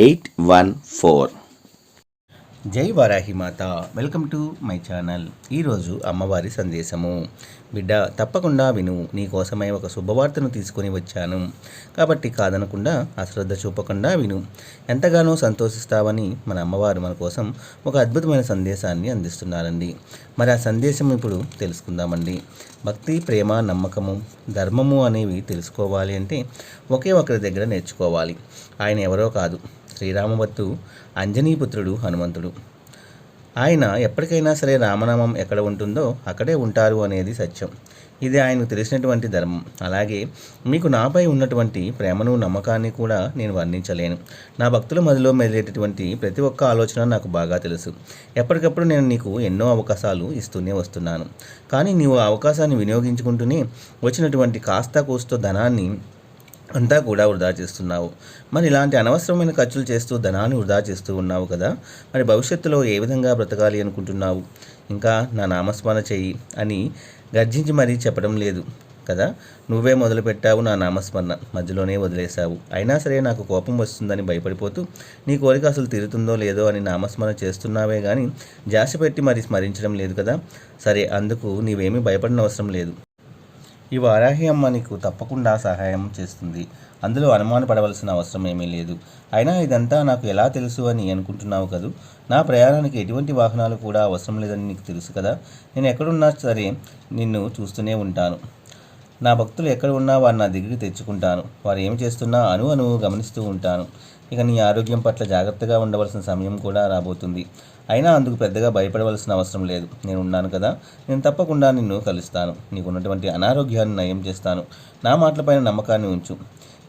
eight one four. Jai Varahi Mata. Welcome to my channel. ఈరోజు అమ్మవారి సందేశము. బిడ్డ తప్పకుండా విను. నీకోసమే ఒక శుభవార్తను తీసుకొని వచ్చాను. కాబట్టి కాదనకుండా అశ్రద్ధ చూపకుండా విను. ఎంతగానో సంతోషిస్తావని మన అమ్మవారు మన కోసం ఒక అద్భుతమైన సందేశాన్ని అందిస్తున్నారండి. మరి ఆ సందేశం ఇప్పుడు తెలుసుకుందామండి. భక్తి ప్రేమ నమ్మకము ధర్మము అనేవి తెలుసుకోవాలి అంటే ఒకే ఒకరి దగ్గర నేర్చుకోవాలి. ఆయన ఎవరో కాదు. శ్రీరామభక్తు అంజనీపుత్రుడు హనుమంతుడు. ఆయన ఎప్పటికైనా సరే రామనామం ఎక్కడ ఉంటుందో అక్కడే ఉంటారు అనేది సత్యం. ఇది ఆయనకు తెలిసినటువంటి ధర్మం. అలాగే మీకు నాపై ఉన్నటువంటి ప్రేమను నమ్మకాన్ని కూడా నేను వర్ణించలేను. నా భక్తుల మదిలో మెదిలేటటువంటి ప్రతి ఒక్క ఆలోచన నాకు బాగా తెలుసు. ఎప్పటికప్పుడు నేను నీకు ఎన్నో అవకాశాలు ఇస్తూనే వస్తున్నాను. కానీ నీవు ఆ అవకాశాన్ని వినియోగించుకుంటూనే వచ్చినటువంటి కాస్త కూస్తో ధనాన్ని అంతా కూడా వృధా చేస్తున్నావు. మరి ఇలాంటి అనవసరమైన ఖర్చులు చేస్తూ ధనాన్ని వృధా చేస్తూ ఉన్నావు కదా? మరి భవిష్యత్తులో ఏ విధంగా బ్రతకాలి అనుకుంటున్నావు? ఇంకా నా నామస్మరణ చెయ్యి అని గర్జించి మరీ చెప్పడం లేదు కదా? నువ్వే మొదలుపెట్టావు నా నామస్మరణ. మధ్యలోనే వదిలేశావు. అయినా సరే నాకు కోపం వస్తుందని భయపడిపోతూ నీ కోరిక అసలు తీరుతుందో లేదో అని నామస్మరణ చేస్తున్నావే కానీ జాసి పెట్టి మరి స్మరించడం లేదు కదా? సరే అందుకు నీవేమీ భయపడిన అవసరం లేదు. ఈ వారాహి అమ్మ నీకు తప్పకుండా సహాయం చేస్తుంది. అందులో అనుమాన పడవలసిన అవసరం ఏమీ లేదు. అయినా ఇదంతా నాకు ఎలా తెలుసు అని అనుకుంటున్నావు కదూ? నా ప్రయాణానికి ఎటువంటి వాహనాలు కూడా అవసరం లేదని నీకు తెలుసు కదా? నేను ఎక్కడున్నా సరే నిన్ను చూస్తూనే ఉంటాను. నా భక్తులు ఎక్కడ ఉన్నా వారు నా దగ్గరికి తెచ్చుకుంటాను. వారు ఏమి చేస్తున్నా అను అను గమనిస్తూ ఉంటాను. ఇక నీ ఆరోగ్యం పట్ల జాగ్రత్తగా ఉండవలసిన సమయం కూడా రాబోతుంది. అయినా అందుకు పెద్దగా భయపడవలసిన అవసరం లేదు. నేను ఉన్నాను కదా. నేను తప్పకుండా నిన్ను కలుస్తాను. నీకున్నటువంటి అనారోగ్యాన్ని నయం చేస్తాను. నా మాటలపైన నమ్మకాన్ని ఉంచు.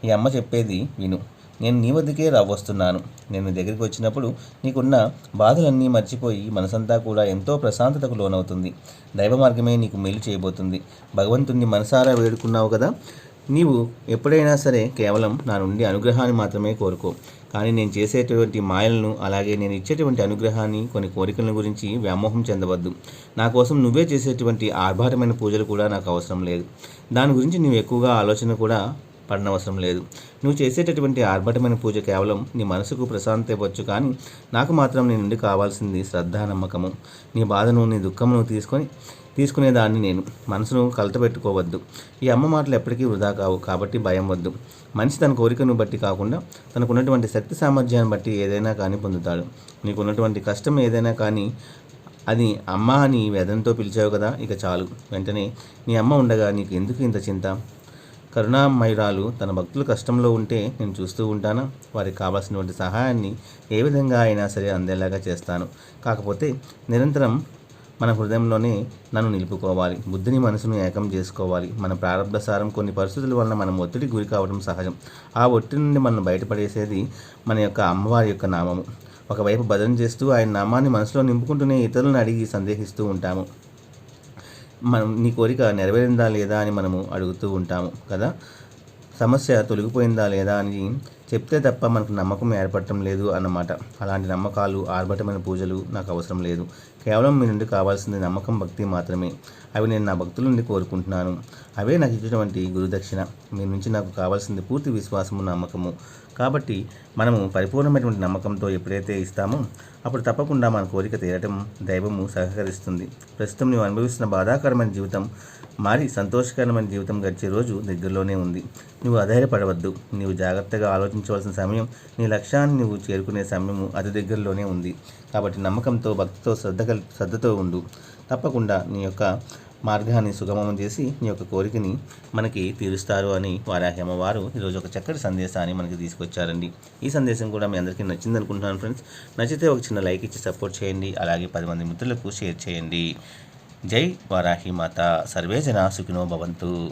ఈ అమ్మ చెప్పేది విను. నేను నీ వద్దకే రావస్తున్నాను. నేను దగ్గరికి వచ్చినప్పుడు నీకున్న బాధలన్నీ మర్చిపోయి మనసంతా కూడా ఎంతో ప్రశాంతతకు లోనవుతుంది. దైవ మార్గమే నీకు మేలు చేయబోతుంది. భగవంతుణ్ణి మనసారా వేడుకున్నావు కదా? నీవు ఎప్పుడైనా సరే కేవలం నా నుండి అనుగ్రహాన్ని మాత్రమే కోరుకో. కానీ నేను చేసేటువంటి మాయలను అలాగే నేను ఇచ్చేటువంటి అనుగ్రహాన్ని కొన్ని కోరికలను గురించి వ్యామోహం చెందవద్దు. నా కోసం నువ్వే చేసేటువంటి ఆర్భాటమైన పూజలు కూడా నాకు అవసరం లేదు. దాని గురించి నువ్వు ఎక్కువగా ఆలోచన కూడా పడనవసరం లేదు. నువ్వు చేసేటటువంటి ఆర్భటమైన పూజ కేవలం నీ మనసుకు ప్రశాంతత ఇవ్వచ్చు కానీ నాకు మాత్రం నీ నుండి కావాల్సింది శ్రద్ధ నమ్మకము. నీ బాధను నీ దుఃఖమును తీసుకొని తీసుకునేదాన్ని నేను. మనసును కలతపెట్టుకోవద్దు. ఈ అమ్మ మాటలు ఎప్పటికీ వృధా కావు కాబట్టి భయం వద్దు. మనిషి తన కోరికను బట్టి కాకుండా తనకున్నటువంటి శక్తి సామర్థ్యాన్ని బట్టి ఏదైనా కానీ పొందుతాడు. నీకున్నటువంటి కష్టం ఏదైనా కానీ అది అమ్మ అని వేదంతో పిలిచావు కదా ఇక చాలు. వెంటనే నీ అమ్మ ఉండగా నీకు ఎందుకు ఇంత చింత? కరుణామయురాలు తన భక్తులు కష్టంలో ఉంటే నేను చూస్తూ ఉంటాను. వారికి కావాల్సినటువంటి సహాయాన్ని ఏ విధంగా అయినా సరే అందేలాగా చేస్తాను. కాకపోతే నిరంతరం మన హృదయంలోనే నన్ను నిలుపుకోవాలి. బుద్ధిని మనసును ఏకం చేసుకోవాలి. మన ప్రారంభ సారం కొన్ని పరిస్థితుల వలన మనం ఒత్తిడికి గురి కావడం సహజం. ఆ ఒత్తిడి నుండి మనం బయటపడేసేది మన యొక్క అమ్మవారి యొక్క నామము. ఒకవైపు భజన చేస్తూ ఆయన నామాన్ని మనసులో నింపుకుంటూనే ఇతరులను అడిగి సందేహిస్తూ ఉంటాము. మనం నీ కోరిక నెరవేరిందా లేదా అని మనము అడుగుతూ ఉంటాము కదా? సమస్య తొలగిపోయిందా లేదా అని చెప్తే తప్ప మనకు నమ్మకం ఏర్పడటం లేదు అన్నమాట. అలాంటి నమ్మకాలు ఆర్భటమైన పూజలు నాకు అవసరం లేదు. కేవలం మీ నుండి కావాల్సింది నమ్మకం భక్తి మాత్రమే. అవి నేను నా భక్తుల నుండి కోరుకుంటున్నాను. అవే నాకు ఇచ్చినటువంటి గురుదక్షిణ. మీ నుంచి నాకు కావాల్సింది పూర్తి విశ్వాసము నమ్మకము. కాబట్టి మనము పరిపూర్ణమైనటువంటి నమ్మకంతో ఎప్పుడైతే ఇస్తామో అప్పుడు తప్పకుండా మన కోరిక తీరటం దైవము సహకరిస్తుంది. ప్రస్తుతం నువ్వు అనుభవిస్తున్న బాధాకరమైన జీవితం మారి సంతోషకరమైన జీవితం గడిచే రోజు దగ్గరలోనే ఉంది. నువ్వు అధైర్యపడవద్దు. నీవు జాగ్రత్తగా ఆలోచించవలసిన సమయం నీ లక్ష్యాన్ని నువ్వు చేరుకునే సమయము అతి దగ్గరలోనే ఉంది. కాబట్టి నమ్మకంతో భక్తితో శ్రద్ధ కలి శ్రద్ధతో ఉండు. తప్పకుండా నీ యొక్క మార్గాన్ని సుగమం చేసి నీ యొక్క కోరికని మనకి తీరుస్తారు అని వారాహి అమ్మవారు ఈరోజు ఒక చక్కటి సందేశాన్ని మనకి తీసుకొచ్చారండి. ఈ సందేశం కూడా మీ అందరికీ నచ్చింది అనుకుంటున్నాను ఫ్రెండ్స్. నచ్చితే ఒక చిన్న లైక్ ఇచ్చి సపోర్ట్ చేయండి. అలాగే పది మంది మిత్రులకు షేర్ చేయండి. జై వారాహి మాత. సర్వే జన సుఖినో భవంతు.